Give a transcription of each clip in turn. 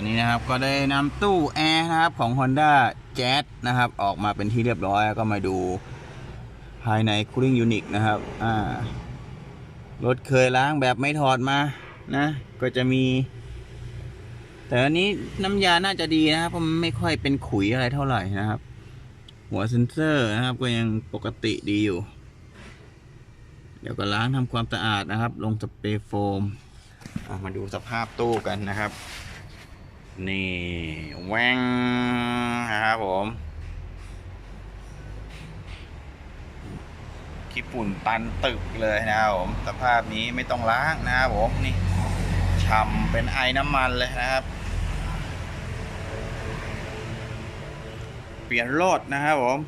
อนนี้นะครับก็ได้นำตู้แอร์นะครับของ Honda Jazz นะครับออกมาเป็นที่เรียบร้อยแล้วก็มาดูภายใน Cooling Unit นะครับอ่ารถเคยล้างแบบไม่ถอดมานะ ก็จะมี แต่อันนี้น้ำยาน่าจะดีนะครับเพราะมันไม่ค่อยเป็นขุยอะไรเท่าไหร่นะครับ หัวเซนเซอร์นะครับก็ยังปกติดีอยู่ เดี๋ยวก็ล้างทำความสะอาดนะครับ ลงสเปรย์โฟมมาดูสภาพตู้กันนะครับ นี่แหวงนะครับผมขี้ฝุ่นตันตึกเลยนะครับผมสภาพนี้ไม่ต้องล้างนะครับผมนี่ช่ำเป็นไอน้ำมันเลยนะครับ เปลี่ยนโลดนะครับผม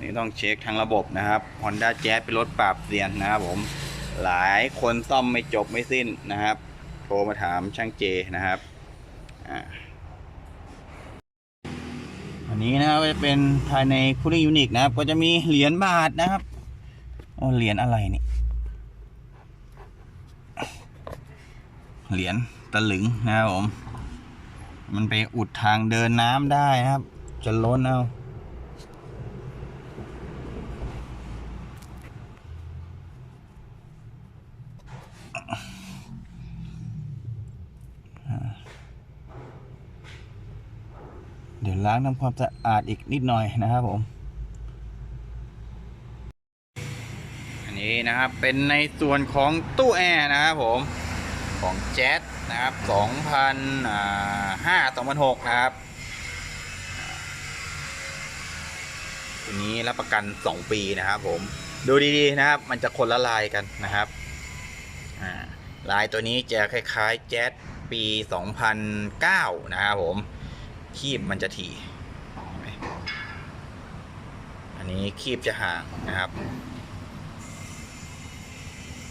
นี่ต้องเช็คทั้งระบบนะครับ Honda Jazz เป็นรถปราบเซียนนะครับผมหลายคนซ่อมไม่จบไม่สิ้นนะครับ โทรมาถามช่างเจนะครับอันนี้นะครับจะเป็นภายใน Cooling Unit นะครับ ก็จะมีเหรียญบาทนะครับโอ้เหรียญอะไรนี่เหรียญตะลึงนะครับผม มันไปอุดทางเดินน้ำได้นะครับ จะล้นเอา เดี๋ยวล้างทำความสะอาดอีกนิดหน่อยนะครับผม อันนี้นะครับเป็นในส่วนของตู้แอร์นะครับผมของแจ๊สนะครับ2005 2006 นะครับตัวนี้รับประกัน 2 ปีนะครับผม ดูดีๆนะครับ มันจะคนละลายกันนะครับลายตัวนี้จะคล้ายๆแจ๊สปี 2009 นะครับผม คีบมันจะถี่อันนี้คีบจะห่างนะครับ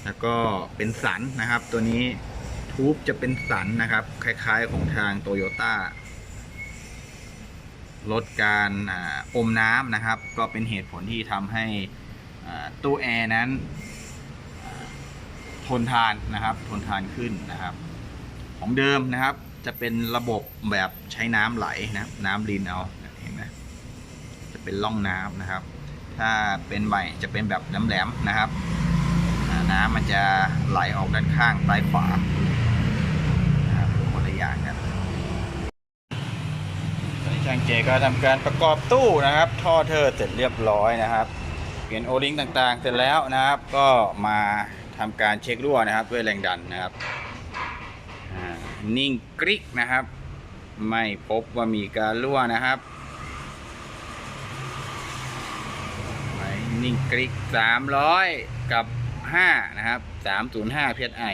แล้วก็เป็นสันนะครับ ตัวนี้ทูบจะเป็นสันนะครับ คล้ายๆของทางโตโยต้าลดการออมน้ำนะครับ ก็เป็นเหตุผลที่ทำให้ตู้แอร์นั้น ทนทานนะครับ ทนทานขึ้นนะครับ ของเดิมนะครับ จะเป็นระบบแบบใช้น้ำไหลนะ น้ำลินเอาเห็นไหมจะเป็นร่องน้ำนะครับ ถ้าเป็นใหม่จะเป็นแบบแหลมๆนะครับน้ำมันจะไหลออกด้านข้างซ้ายขวานะครับคนละอย่างกันตอนนี้ช่างเจก็ทำการประกอบตู้นะครับ ท่อเทอร์เสร็จเรียบร้อยนะครับ เปลี่ยนโอลิงต่างๆ เสร็จแล้วนะครับ ก็มาทำการเช็ครั่วนะครับ ด้วยแรงดันนะครับ นิ่งกริกนะครับ ไม่พบว่ามีการรั่วนะครับไหมนิ่งกริกสามร้อยกับห้านะครับสามศูนย์ห้าเพชไอ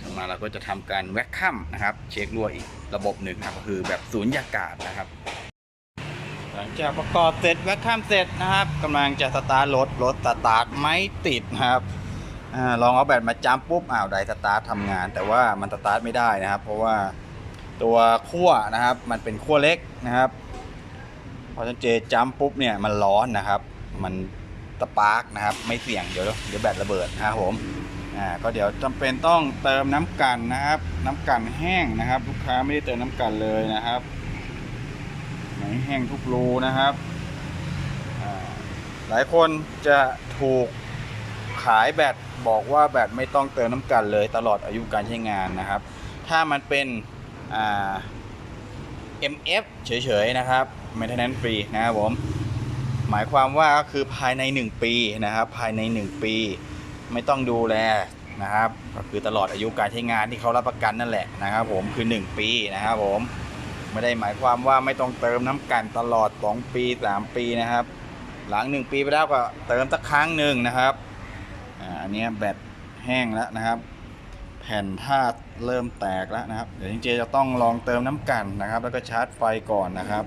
ต่อมาเราก็จะทำการแวคคัมนะครับ เช็ครั่วอีกระบบหนึ่งนะครับก็คือแบบศูนย์ยากาศนะครับหลังจากประกอบเสร็จแวคคัมเสร็จนะครับกำลังจะสตาร์ทรถรถสตาร์ทไม่ติดนะครับ อลองเอาแบตมาจัมปุ๊บอ้าวไดสตาร์ททำงาน แต่ว่ามันสตาร์ทไม่ได้นะครับ เพราะว่าตัวขั้วนะครับ มันเป็นขั้วเล็กนะครับ พอจันเจจัมปุ๊บเนี่ยมันร้อนนะครับ มันสปาร์กนะครับ ไม่เสี่ยงเดี๋ยวเดี๋ยวแบตระเบิดนะครับผมอ่าก็เดี๋ยวจำเป็นต้องเติมน้ำกันนะครับ น้ำกันแห้งนะครับ ลูกค้าไม่ได้เติมน้ำกันเลยนะครับไหนแห้งทุกรูนะครับหลายคนจะถูก ขายแบตบอกว่าแบตไม่ต้องเติมน้ำกันเลยตลอดอายุการใช้งานนะครับ ถ้ามันเป็นอ่า MF เฉยๆนะครับ maintenance free นะครับผม หมายความว่าก็คือภายใน 1 ปีนะครับ ภายใน 1 ปี ไม่ต้องดูแลนะครับ ก็คือตลอดอายุการใช้งานที่เขารับประกันนั่นแหละนะครับ ผมคือ 1 ปีนะครับผมไม่ได้หมายความว่าไม่ต้องเติมน้ำกันตลอด 2 ปี 3 ปีนะครับ หลัง 1 ปีไปแล้วก็เติมสักครั้งหนึ่งนะครับ อันนี้แบตแห้งแล้วนะครับ แผ่นธาตุเริ่มแตกแล้วนะครับ เดี๋ยวจริงๆจะต้องลองเติมน้ำกันนะครับ แล้วก็ชาร์จไฟก่อนนะครับ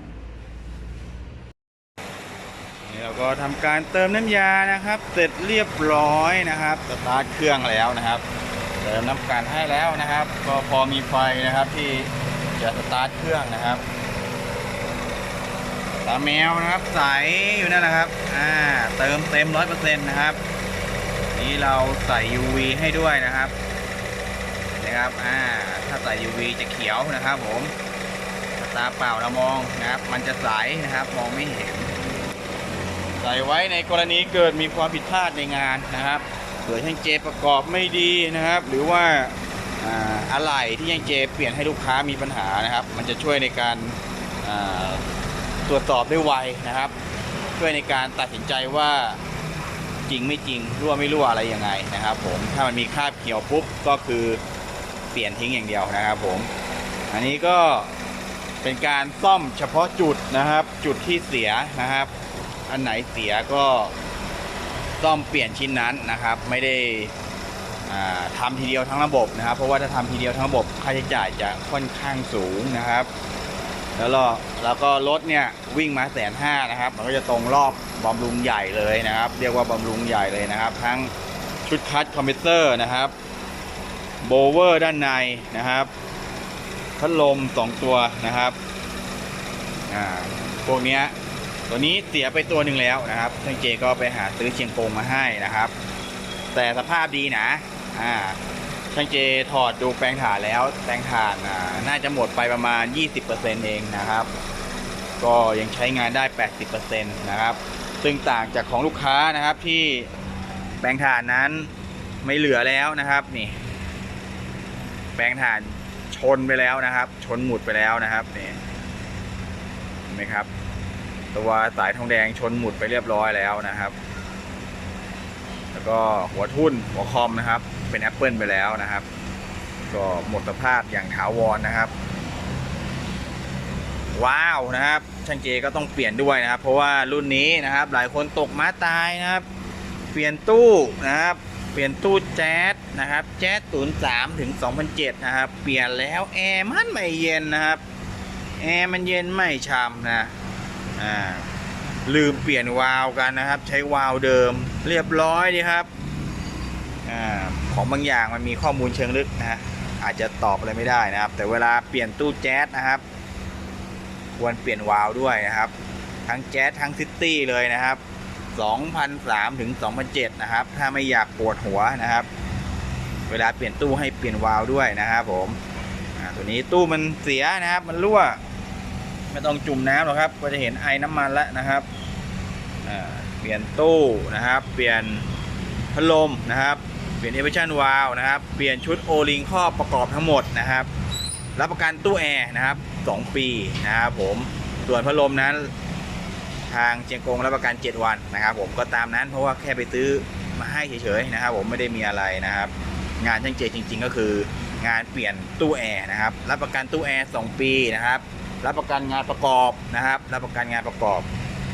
นี่เราก็ทำการเติมน้ำยานะครับ เสร็จเรียบร้อยนะครับสตาร์ทเครื่องแล้วนะครับ เติมน้ำกันให้แล้วนะครับ ก็พอมีไฟนะครับที่จะสตาร์ทเครื่องนะครับตาแมวนะครับใสอยู่นั่นนะครับ อ่า เติมเต็มร้อยเปอร์เซ็นต์นะครับ นี้เราใส่ UV ให้ด้วยนะครับนะครับอ่าถ้าใส่ UV จะเขียวนะครับ ผมตาเปล่าเรามองนะครับ มันจะใสนะครับมองไม่เห็น ใส่ไว้ในกรณีเกิดมีความผิดพลาดในงานนะครับเกิดช่างเจประกอบไม่ดีนะครับ หรือว่าอะไหล่ที่ช่างเจเปลี่ยนให้ลูกค้ามีปัญหานะครับ มันจะช่วยในการตรวจสอบได้ไวนะครับ ช่วยในการตัดสินใจว่า จริงไม่จริงรั่วไม่รั่วอะไรยังไงนะครับ ผมถ้ามันมีคราบเขียวปุ๊บก็คือเปลี่ยนทิ้งอย่างเดียวนะครับ ผม อันนี้ก็เป็นการซ่อมเฉพาะจุดนะครับ จุดที่เสียนะครับ อันไหนเสียก็ซ่อมเปลี่ยนชิ้นนั้นนะครับ ไม่ได้อ่าทำทีเดียวทั้งระบบนะครับ เพราะว่าถ้าทำทีเดียวทั้งระบบค่าใช้จ่ายจะค่อนข้างสูงนะครับ แล้วก็แล้วก็รถเนี่ยวิ่งมาแสนห้านะครับ มันก็จะตรงรอบ บำรุงใหญ่เลยนะครับ เรียกว่าบำรุงใหญ่เลยนะครับ ทั้งชุดคัดคอมเพรสเซอร์นะครับโบเวอร์ด้านในนะครับพัดลมสองตัวนะครับอ่าพวกเนี้ยตัวนี้เสียไปตัวหนึ่งแล้วนะครับช่างเจก็ไปหาซื้อเชียงกงมาให้นะครับ แต่สภาพดีนะอ่าช่างเจถอดดูแปลงถ่านแล้วแปลงถ่านอ่าน่าจะหมดไปประมาณ 20%เองนะครับ ก็ยังใช้งานได้ 80%นะครับ ซึ่งต่างจากของลูกค้านะครับที่แปลงถ่านนั้นไม่เหลือแล้วนะครับนี่ แปลงถ่านชนไปแล้วนะครับ ชนหมุดไปแล้วนะครับนี่เห็นไหมครับ ตัวสายทองแดงชนหมุดไปเรียบร้อยแล้วนะครับ แล้วก็หัวทุ่นหัวคอมนะครับ เป็นแอปเปิลไปแล้วนะครับ ก็หมดสภาพอย่างถาวรนะครับ ว้าวนะครับ ช่างเจก็ต้องเปลี่ยนด้วยนะครับ เพราะว่ารุ่นนี้นะครับ หลายคนตกม้าตายนะครับ เปลี่ยนตู้นะครับ เปลี่ยนตู้แจ๊สนะครับ แจ๊ส03ถึง2007นะครับ เปลี่ยนแล้วแอร์มันไม่เย็นนะครับ แอร์มันเย็นไม่ช่ำนะ อ่า ลืมเปลี่ยนวาล์วกันนะครับ ใช้วาล์วเดิมเรียบร้อยดีครับอาของบางอย่างมันมีข้อมูลเชิงลึกนะ อาจจะตอบอะไรไม่ได้นะครับ แต่เวลาเปลี่ยนตู้แจ๊สนะครับ ควรเปลี่ยนวาล์วด้วยนะครับ ทั้งแจ๊สทั้งซิตี้เลยนะครับ2003ถึง2007นะครับ ถ้าไม่อยากปวดหัวนะครับ เวลาเปลี่ยนตู้ให้เปลี่ยนวาล์วด้วยนะครับผมตัวนี้ตู้มันเสียนะครับ มันรั่วไม่ต้องจุ่มน้ำหรอกครับก็จะเห็นไอ้น้ำมันแล้วนะครับเปลี่ยนตู้นะครับ เปลี่ยนพัดลมนะครับ เปลี่ยนเอเวอร์ชันวาลนะครับ เปลี่ยนชุดโอลิงครอบประกอบทั้งหมดนะครับ รับประกันตู้แอร์นะครับ 2 ปีนะครับผมส่วนพัดลมนั้น ทางเจียงกงรับประกัน 7 วันนะครับ ผมก็ตามนั้นเพราะว่าแค่ไปซื้อมาให้เฉยๆนะครับ ผมไม่ได้มีอะไรนะครับ งานช่างเจจริง ๆ ก็คืองานเปลี่ยนตู้แอร์นะครับ รับประกันตู้แอร์2ปีนะครับ รับประกันงานประกอบนะครับ รับประกันงานประกอบ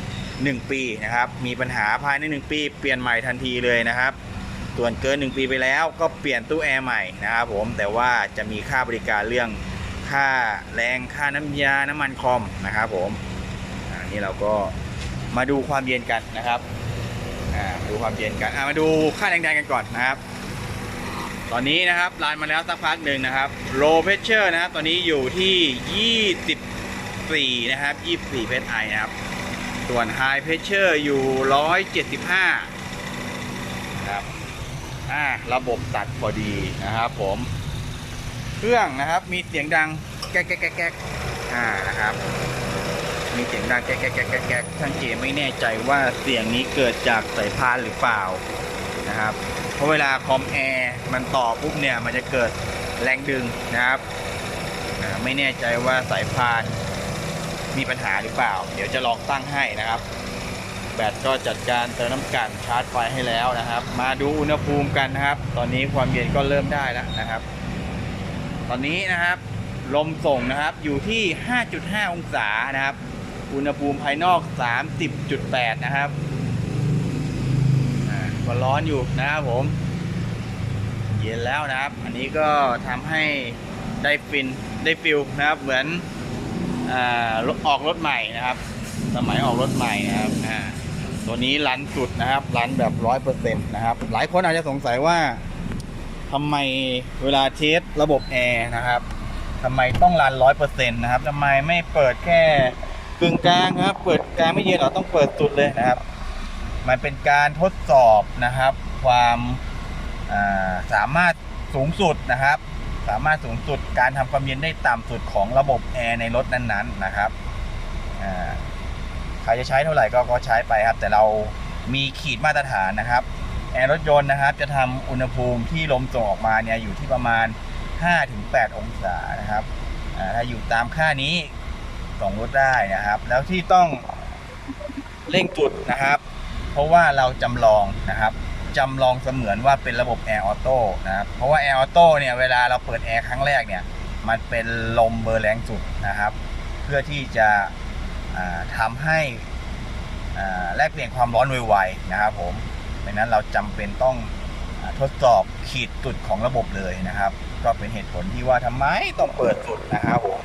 1 ปีนะครับ มีปัญหาภายใน 1 ปี เปลี่ยนใหม่ทันทีเลยนะครับ ส่วนเกิน 1 ปีไปแล้วก็เปลี่ยนตู้แอร์ใหม่นะครับผมแต่ว่าจะมีค่าบริการเรื่องค่าแรงค่าน้ำยาน้ำมันคอมนะครับผมอันนี้เราก็มาดูความเย็นกันนะครับดูความเย็นกันมาดูค่าแรงดันกันก่อนนะครับ ตอนนี้นะครับรันมาแล้วสักพักหนึ่งนะครับ low pressure นะครับตอนนี้อยู่ที่ 24 นะครับ 24 psi นะครับ ส่วน high pressure อยู่ 175นะครับ อ่าระบบตัดพอดีนะครับผม เครื่องนะครับ มีเสียงดังแก๊กแก๊กแก๊กแก๊กอ่านะครับ มีเสียงดังแก๊กแก๊กแก๊กแก๊กช่างเจไม่แน่ใจว่าเสียงนี้เกิดจากสายพานหรือเปล่านะครับ เพราะเวลาคอมแอร์มันต่อปุ๊บเนี่ยมันจะเกิดแรงดึงนะครับไม่แน่ใจว่าสายพานมีปัญหาหรือเปล่า เดี๋ยวจะลองตั้งให้นะครับ แบตก็จัดการเติมน้ำกันชาร์จไฟให้แล้วนะครับ มาดูอุณหภูมิกันนะครับ ตอนนี้ความเย็นก็เริ่มได้แล้วนะครับ ตอนนี้นะครับลมส่งนะครับอยู่ที่ 5.5 องศานะครับ อุณหภูมิภายนอก 30.8 นะครับอ่าก็ร้อนอยู่นะครับผม เย็นแล้วนะครับ อันนี้ก็ทำให้ได้ฟินได้ฟิลนะครับ เหมือนอ่าออกรถใหม่นะครับ สมัยออกรถใหม่นะครับอ่า ตัวนี้รันสุดนะครับรันแบบร้อยเปอร์เซ็นต์นะครับ หลายคนอาจจะสงสัยว่าทำไมเวลาเทสระบบแอร์นะครับทำไมต้องรันร้อยเปอร์เซ็นต์นะครับทำไมไม่เปิดแค่กึ่งกลางครับ เปิดกลางไม่เย็นเราต้องเปิดสุดเลยนะครับ มันเป็นการทดสอบนะครับ ความาสามารถสูงสุดนะครับ สามารถสูงสุดการทำความเย็นได้ต่ำสุดของระบบแอร์ในรถนั้นๆนะครับอ่า ครจะใช้เท่าไหร่ก็ก็ใช้ไปครับ แต่เรามีขีดมาตรฐานนะครับแอร์รถยนต์นะครับ จะทำอุณหภูมิที่ลมส่งออกมาเนี่ยอยู่ที่ประมาณ 5-8 องศานะครับถ้าอยู่ตามค่านี้ส่งรถได้นะครับ แล้วที่ต้องเร่งจุดนะครับ เพราะว่าเราจำลองนะครับจำลองเสมือนว่าเป็นระบบแอร์ออโต้นะครับ เพราะว่าแอร์ออโต้เนี่ยเวลาเราเปิดแอร์ครั้งแรกเนี่ย มันเป็นลมเบอร์แรงสุดนะครับ เพื่อที่จะ อ่าทำให้แลกเปลี่ยนความร้อนไวๆนะครับผมดังนั้นเราจำเป็นต้องอทดสอบขีดจุดของระบบเลยนะครับ ก็เป็นเหตุผลที่ว่าทำไมต้องเปิดสุดนะครับผม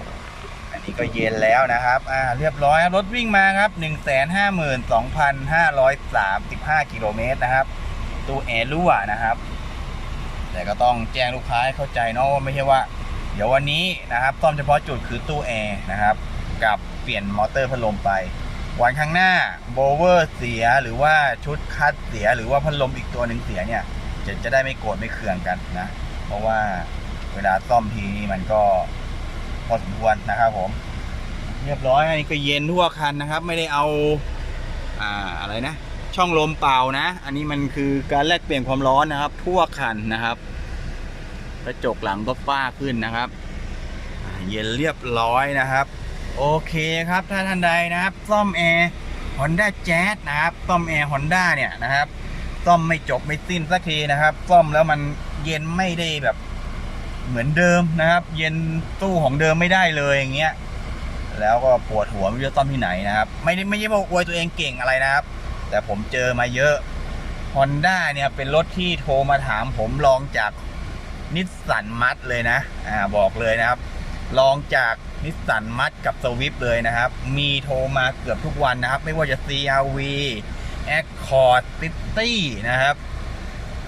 อันนี้ก็เย็นแล้วนะครับอ่าเรียบร้อยครับรถวิ่งมาครับ 152,535 กิโลเมตรนะครับตู้แอร์รั่วนะครับ แต่ก็ต้องแจ้งลูกค้าให้เข้าใจเนาะว่าไม่ใช่ว่า เดี๋ยววันนี้นะครับซ่อมเฉพาะจุดคือตู้แอร์นะครับ กับ เปลี่ยนมอเตอร์พัดลมไปวันข้างหน้าโบเวอร์เสียหรือว่าชุดคัดเสียหรือว่าพัดลมอีกตัวหนึ่งเสียเนี่ยจะจะได้ไม่โกรธไม่เคืองกันนะ เพราะว่าเวลาซ่อมทีนี่มันก็พอสมควรนะครับผม เรียบร้อยอันนี้ก็เย็นทั่วคันนะครับ ไม่ได้เอาอ่าอะไรนะ ช่องลมเปล่านะ อันนี้มันคือการแลกเปลี่ยนความร้อนนะครับ ทั่วคันนะครับกระจกหลังก็ฝ้าขึ้นนะครับ เย็นเรียบร้อยนะครับ โอเคครับถ้าท่านใดนะครับซ่อมแอร์ Honda Jazz นะครับซ่อมแอร์ Honda เนี่ยนะครับซ่อมไม่จบไม่สิ้นสักทีนะครับซ่อมแล้วมันเย็นไม่ได้แบบเหมือนเดิมนะครับ เย็นตู้ของเดิมไม่ได้เลยอย่างเงี้ยแล้วก็ปวดหัวไม่รู้จะซ่อมที่ไหนนะครับ ไม่ได้ไม่ใช่ว่าอวยตัวเองเก่งอะไรนะครับ แต่ผมเจอมาเยอะ Honda เนี่ยเป็นรถที่โทรมาถามผมลองจากนิสสันมัดเลยนะอ่าบอกเลยนะครับ ลองจากนิสสันมัดกับสวิฟเลยนะครับ มีโทรมาเกือบทุกวันนะครับ ไม่ว่าจะ CRV Accord City นะครับ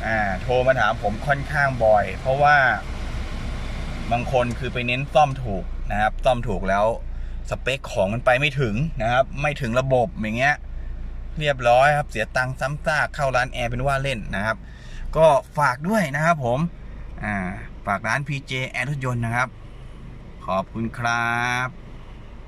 อ่าโทรมาถามผมค่อนข้างบ่อย เพราะว่า บางคนคือไปเน้นซ่อมถูกนะครับ ซ่อมถูกแล้วสเปคของมันไปไม่ถึงนะครับ ไม่ถึงระบบอย่างเงี้ย เรียบร้อยครับ เสียตังค์ซ้ำซากเข้าร้านแอร์เป็นว่าเล่นนะครับ ก็ฝากด้วยนะครับผม อ่า ฝากร้าน PJ แอร์รถยนต์นะครับ ขอบคุณครับ